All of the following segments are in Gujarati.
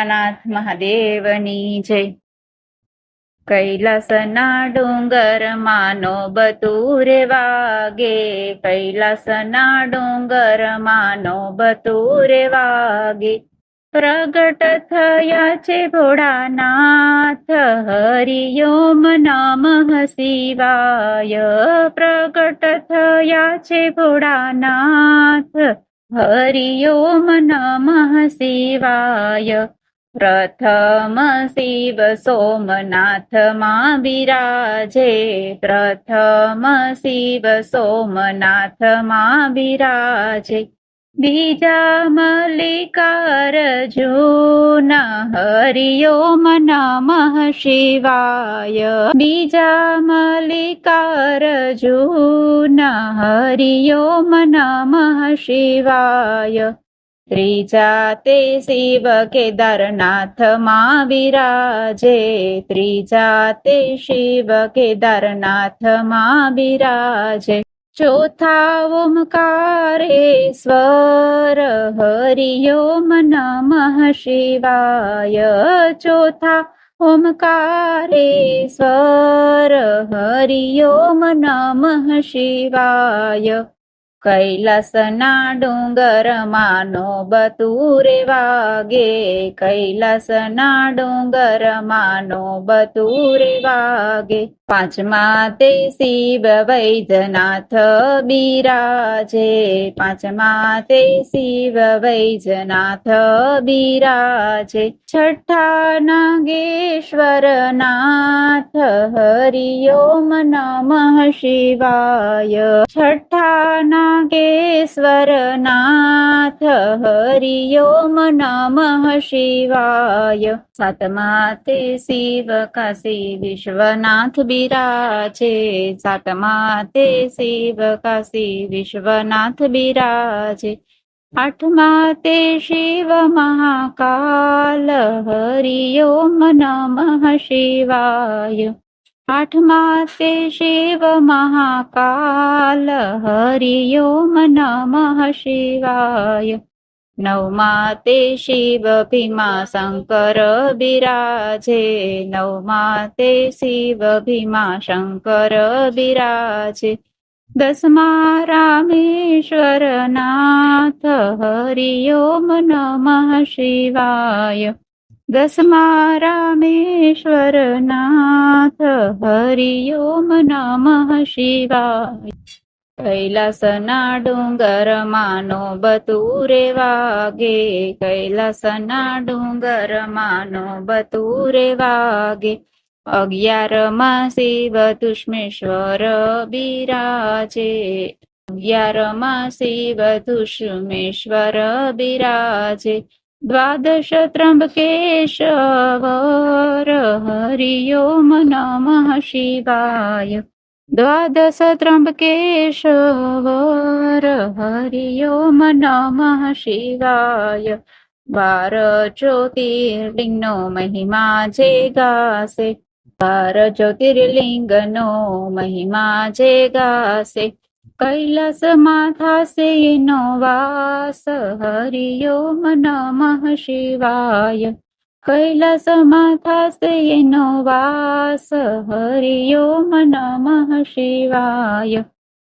ભોળાનાથ મહાદેવની જય. કૈલાસના ડુંગર માનો બતુરે વાગે. કૈલાસના ડુંગર માનો બતુરે વાગે. પ્રગટ થયા છે ભોળાનાથ, હરિયોમ નમઃ શિવાય પ્રગટ થયા છે ભોળાનાથ, હરિયોમ નમઃ શિવાય પ્રથમ શિવ સોમનાથમાં બિરાજે પ્રથમ શિવ સોમનાથમાં બિરાજે બીજા મલ્લિકાર જૂના હરિઓમ નમઃ શિવાય બીજા મલ્લિકાર જૂના હરિઓમ નમઃ શિવાય ત્રીજા તે શિવ કેદારનાથમાં વિરાજે ત્રીજા તે શિવ કેદારનાથમાં બિરાજે ચોથા ઓમકારેશ્વર હરિઓમ નમઃ શિવાય ચોથા ઓમકારેશ્વર હરિઓમ નમઃ શિવાય કૈલાસના માનો બતુરે વાગે. કૈલાસના માનો બતુરે વાગે. પાંચમા તે શિવ વૈજનાથ બિરાજે. પાંચમા તે શિવ વૈજનાથ બિરાજે. છઠ્ઠા નાગેશ્વર નાથ હરિઓમ નમઃ શિવાય. છઠ્ઠા નાગેશ્વર નાથ હરિઓમ નમઃ શિવાય. સાતમા તે શિવ કાશી વિશ્વનાથ બિરાજે સાતમા તે શિવ કાશી વિશ્વનાથ બિરાજે આઠમા તે શિવ મહાકાલ હરિઓમ નમઃ શિવાય આઠમા તે શિવ મહાકાલ હરિઓમ નમઃ શિવાય નવમા તે શિવ ભીમા શંકર બિરાજે નવમા તે શિવ ભીમા શંકર બિરાજે દસમા રામેશ્વર નાથ હરિઓમ નમઃ શિવાય દસમા રામેશ્વર નાથ હરિઓમ નમઃ શિવાય કૈલાસના ડુંગર માનો બતુરે વાગે કૈલાસના ડુંગર માનો બતુરે વાગે અગિયારમાં શિવ દુષ્મેશ્વર બિરાજે અગિયારમાં શિવ દુષ્મેશ્વર બિરાજે દ્વાદશ ત્રંબકેશ્વર હરિયો નમઃ શિવાય દ્વાદશ ત્રંબકેશ્વર હરિઓમ નમઃ શિવાય. બાર જ્યોતિર્લિંગનો મહિમા જે ગાશે. બાર જ્યોતિર્લિંગનો મહિમા જે ગાશે. કૈલાસ માથા સે નો વાસ હરિઓમ નમઃ શિવાય. કૈલાસમાં થાશે એનો વાસ હરિઓમ નમઃ શિવાય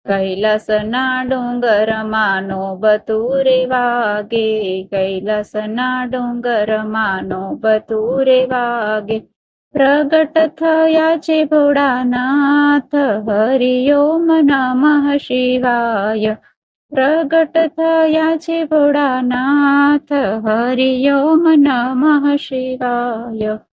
કૈલાસના ડુંગર માનો બતુરે વાગે કૈલાસના ડુંગર માનો બતુરે વાગે. પ્રગટ થયા છે ભોળાનાથ હરિઓમ નમઃ શિવાય પ્રગટ થયા છે ભોળાનાથ હરિઓમ નમઃ શિવાય.